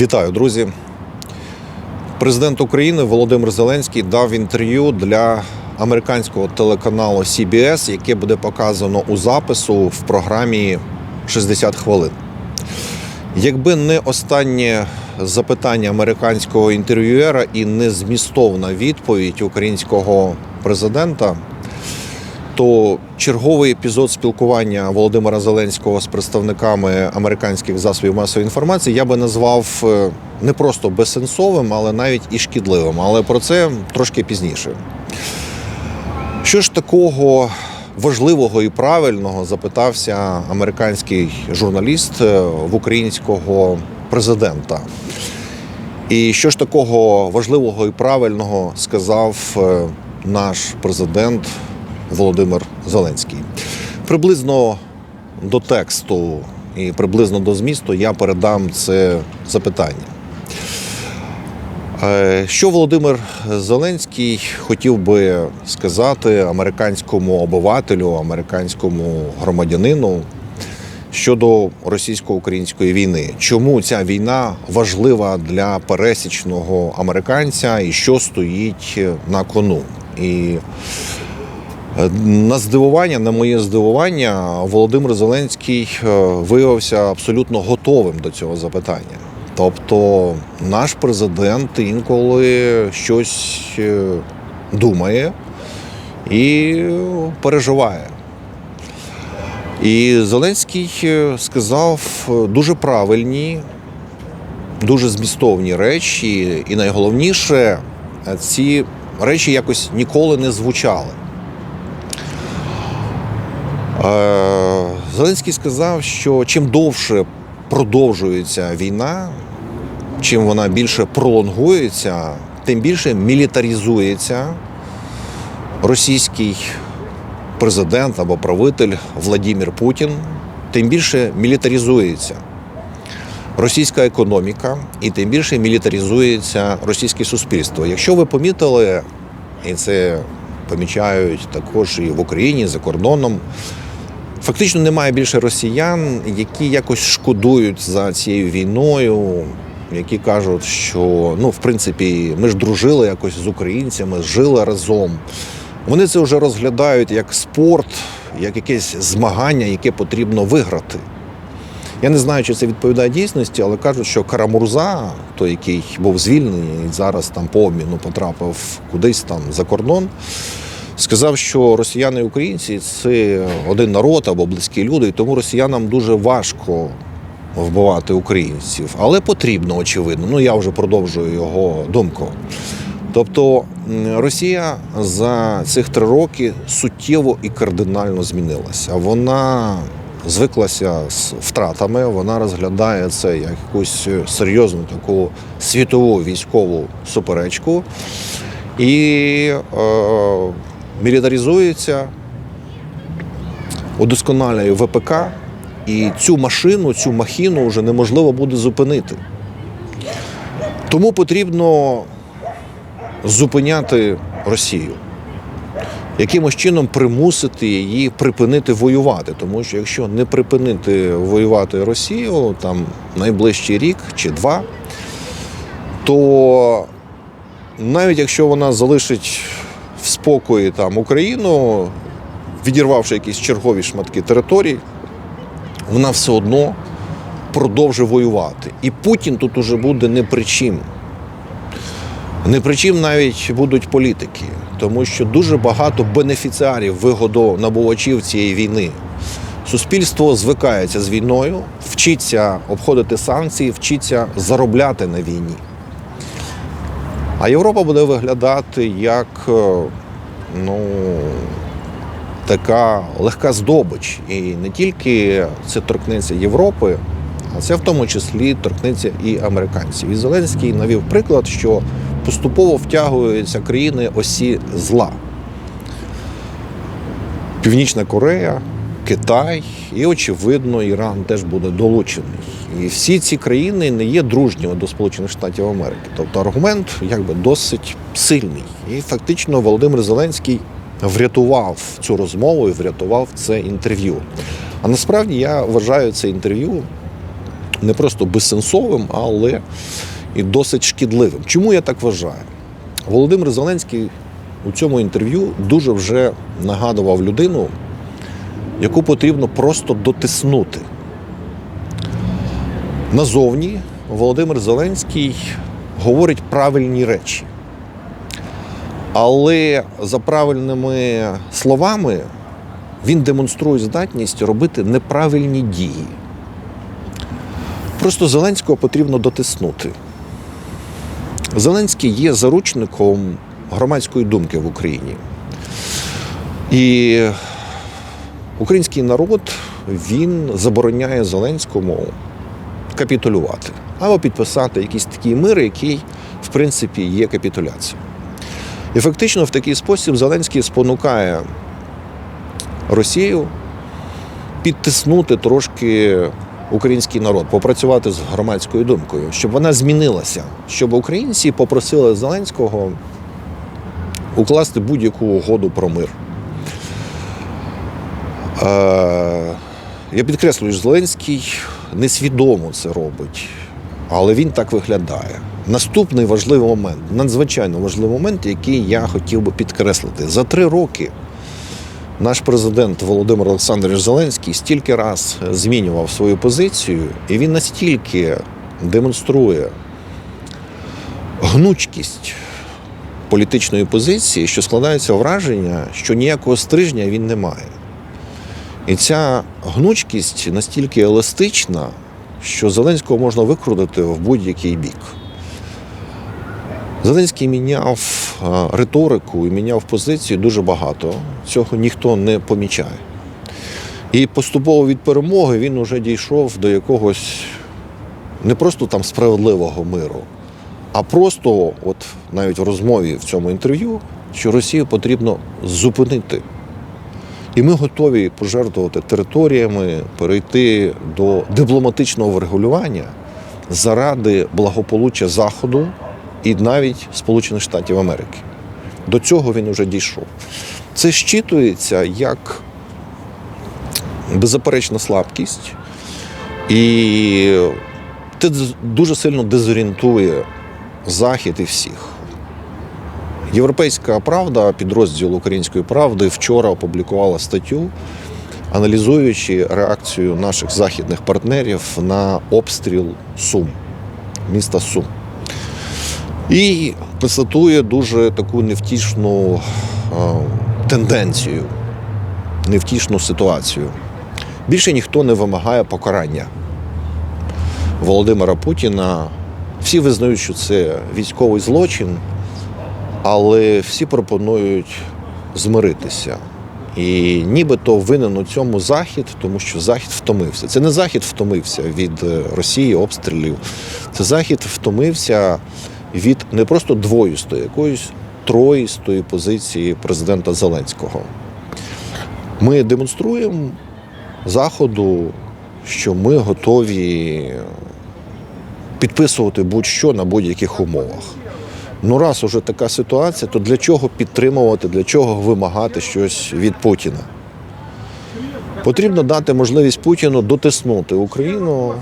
Вітаю, друзі. Президент України Володимир Зеленський дав інтерв'ю для американського телеканалу CBS, яке буде показано у запису в програмі 60 хвилин. Якби не останнє запитання американського інтерв'юера і не змістовна відповідь українського президента, то черговий епізод спілкування Володимира Зеленського з представниками американських засобів масової інформації я би назвав е, не просто безсенсовим, але навіть і шкідливим. Але про це трошки пізніше. Що ж такого важливого і правильного запитався американський журналіст е, в українського президента? І що ж такого важливого і правильного сказав е, наш президент Володимир Зеленський? Приблизно до тексту і приблизно до змісту я передам це запитання. Е, Що Володимир Зеленський хотів би сказати американському обивателю, американському громадянину щодо російсько-української війни? Чому ця війна важлива для пересічного американця і що стоїть на кону? І на здивування, на моє здивування, Володимир Зеленський е, виявився абсолютно готовим до цього запитання. Тобто наш президент інколи щось е, думає і переживає. І Зеленський е, сказав е, дуже правильні, дуже змістовні речі, і найголовніше, е, ці речі якось ніколи не звучали. Е, Зеленський сказав, що чим довше продовжується війна, чим вона більше пролонгується, тим більше мілітаризується російський президент або правитель Владимир Путін, тим більше мілітаризується російська економіка і тим більше мілітаризується російське суспільство. Якщо ви помітили, і це помічають також і в Україні за кордоном. Фактично немає більше росіян, які якось шкодують за цією війною, які кажуть, що ну, в принципі, ми ж дружили якось з українцями, жили разом. Вони це вже розглядають як спорт, як якесь змагання, яке потрібно виграти. Я не знаю, чи це відповідає дійсності, але кажуть, що Карамурза, той, який був звільнений і зараз там по обміну потрапив кудись там за кордон, сказав, що росіяни і українці це один народ або близькі люди, і тому росіянам дуже важко вбивати українців. Але потрібно, очевидно. Ну я вже продовжую його думку. Тобто Росія за цих три роки суттєво і кардинально змінилася. Вона звиклася з втратами, вона розглядає це як якусь серйозну таку світову військову суперечку і е, мілітаризується, удосконалює ВПК, і цю машину, цю махіну вже неможливо буде зупинити. Тому потрібно зупиняти Росію, якимось чином примусити її припинити воювати. Тому що якщо не припинити воювати Росію там найближчий рік чи два, то навіть якщо вона залишить в спокої там Україну, відірвавши якісь чергові шматки територій, вона все одно продовжить воювати. І Путін тут уже буде не при чим. Не при чим навіть будуть політики, тому що дуже багато бенефіціарів, вигодонабувачів цієї війни. Суспільство звикається з війною, вчиться обходити санкції, вчиться заробляти на війні. А Європа буде виглядати як е, ну, така легка здобич. І не тільки це торкнеться Європи, а це в тому числі торкнеться і американців. І Зеленський навів приклад, що поступово втягуються країни осі зла. Північна Корея, Китай і, очевидно, Іран теж буде долучений. І всі ці країни не є дружніми до Сполучених Штатів Америки. Тобто аргумент якби досить сильний. І фактично Володимир Зеленський врятував цю розмову і врятував це інтерв'ю. А насправді я вважаю це інтерв'ю не просто безсенсовим, але і досить шкідливим. Чому я так вважаю? Володимир Зеленський у цьому інтерв'ю дуже вже нагадував людину, яку потрібно просто дотиснути. Назовні Володимир Зеленський говорить правильні речі. Але за правильними словами він демонструє здатність робити неправильні дії. Просто Зеленського потрібно дотиснути. Зеленський є заручником громадської думки в Україні. І український народ він забороняє Зеленському капітулювати або підписати якийсь такий мир, який, в принципі, є капітуляцією. І фактично в такий спосіб Зеленський спонукає Росію підтиснути трошки український народ, попрацювати з громадською думкою, щоб вона змінилася, щоб українці попросили Зеленського укласти будь-яку угоду про мир. Е, я підкреслюю, Зеленський несвідомо це робить, але він так виглядає. Наступний важливий момент, надзвичайно важливий момент, який я хотів би підкреслити. За три роки наш президент Володимир Олександрович Зеленський стільки раз змінював свою позицію, і він настільки демонструє гнучкість політичної позиції, що складається враження, що ніякого стрижня він не має. І ця гнучкість настільки еластична, що Зеленського можна викрутити в будь-який бік. Зеленський міняв е, риторику і міняв позицію дуже багато. Цього ніхто не помічає. І поступово від перемоги він вже дійшов до якогось не просто там справедливого миру, а просто, от навіть в розмові в цьому інтерв'ю, що Росію потрібно зупинити. І ми готові пожертвувати територіями, перейти до дипломатичного врегулювання заради благополуччя Заходу і навіть Сполучених Штатів Америки. До цього він вже дійшов. Це щитується як беззаперечна слабкість, і це дуже сильно дезорієнтує Захід і всіх. Європейська правда, підрозділ Української правди, вчора опублікувала статтю, аналізуючи реакцію наших західних партнерів на обстріл Сум, міста Сум. І констатує дуже таку невтішну тенденцію, невтішну ситуацію. Більше ніхто не вимагає покарання Володимира Путіна. Всі визнають, що це військовий злочин, але всі пропонують змиритися. І нібито винен у цьому Захід, тому що Захід втомився. Це не Захід втомився від е, Росії, обстрілів. Це Захід втомився від не просто двоїстої, якоїсь троїстої позиції президента Зеленського. Ми демонструємо Заходу, що ми готові підписувати будь-що на будь-яких умовах. Ну, раз уже така ситуація, то для чого підтримувати, для чого вимагати щось від Путіна? Потрібно дати можливість Путіну дотиснути Україну,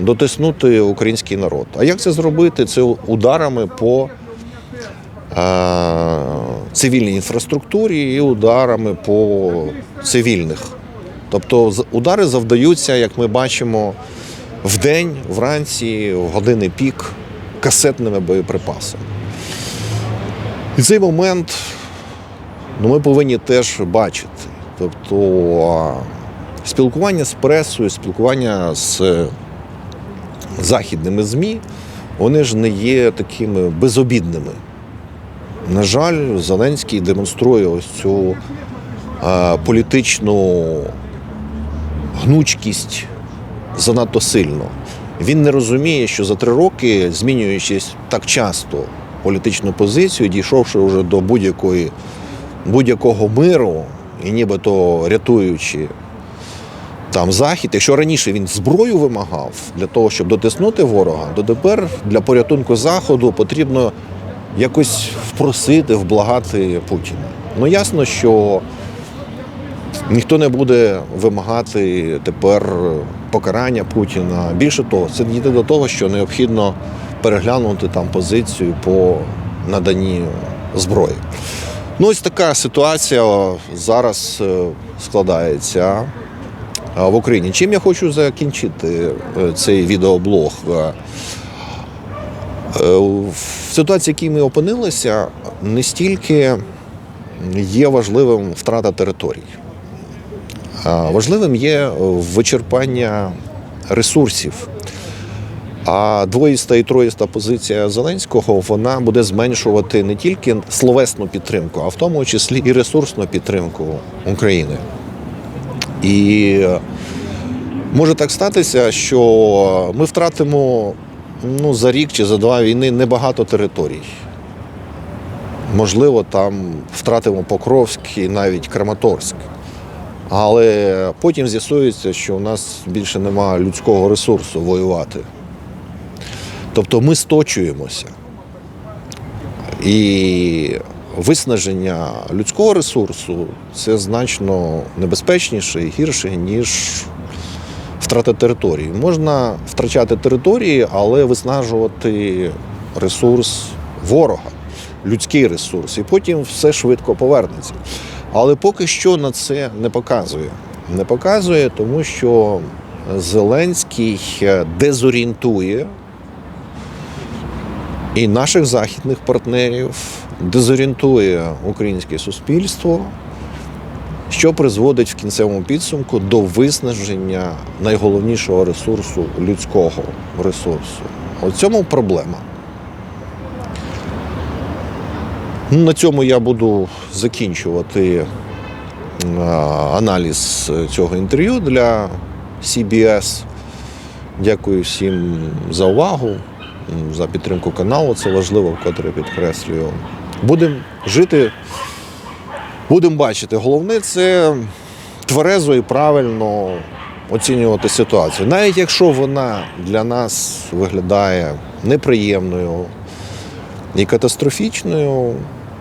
дотиснути український народ. А як це зробити? Це ударами по е, цивільній інфраструктурі і ударами по цивільних. Тобто удари завдаються, як ми бачимо, вдень, вранці, в години пік касетними боєприпасами. І цей момент ну, ми повинні теж бачити. Тобто спілкування з пресою, спілкування з західними ЗМІ, вони ж не є такими безобідними. На жаль, Зеленський демонструє ось цю а, політичну гнучкість занадто сильно. Він не розуміє, що за три роки, змінюючись так часто політичну позицію, дійшовши вже до будь-якої будь-якого миру і нібито рятуючи там захід, якщо раніше він зброю вимагав для того, щоб дотиснути ворога, то тепер для порятунку заходу потрібно якось впросити, вблагати Путіна. Ну ясно, що ніхто не буде вимагати тепер покарання Путіна. Більше того, це дійде до того, що необхідно переглянути там позицію по наданні зброї. Ну, ось така ситуація зараз е, складається е, в Україні. Чим я хочу закінчити е, цей відеоблог? В ситуації, в якій ми опинилися, не стільки є важливим втрата територій. Важливим є вичерпання ресурсів. А двоїста і троїста позиція Зеленського вона буде зменшувати не тільки словесну підтримку, а в тому числі і ресурсну підтримку України. І може так статися, що ми втратимо ну, за рік чи за два війни небагато територій. Можливо, там втратимо Покровськ і навіть Краматорськ. Але потім з'ясується, що у нас більше немає людського ресурсу воювати. Тобто ми сточуємося. І виснаження людського ресурсу це значно небезпечніше і гірше, ніж втрата території. Можна втрачати території, але виснажувати ресурс ворога, людський ресурс, і потім все швидко повернеться. Але поки що на це не показує. Не показує, тому що Зеленський дезорієнтує і наших західних партнерів, дезорієнтує українське суспільство що призводить в кінцевому підсумку до виснаження найголовнішого ресурсу людського ресурсу. У цьому проблема. На цьому я буду закінчувати е, аналіз цього інтерв'ю для CBS. Дякую всім за увагу, за підтримку каналу. Це важливо, вкотре підкреслюю. Будемо жити. Будемо бачити. Головне це тверезо і правильно оцінювати ситуацію. Навіть якщо вона для нас виглядає неприємною і катастрофічною,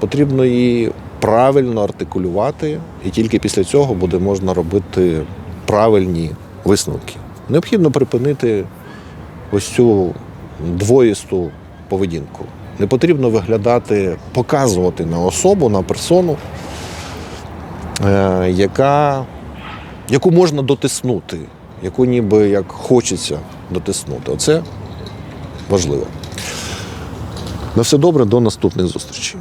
потрібно її правильно артикулювати, і тільки після цього буде можна робити правильні висновки. Необхідно припинити ось цю двоїсту поведінку. Не потрібно виглядати, показувати на особу, на персону, е, яка, яку можна дотиснути, яку ніби як хочеться дотиснути. Оце важливо. На все добре, до наступних зустрічей.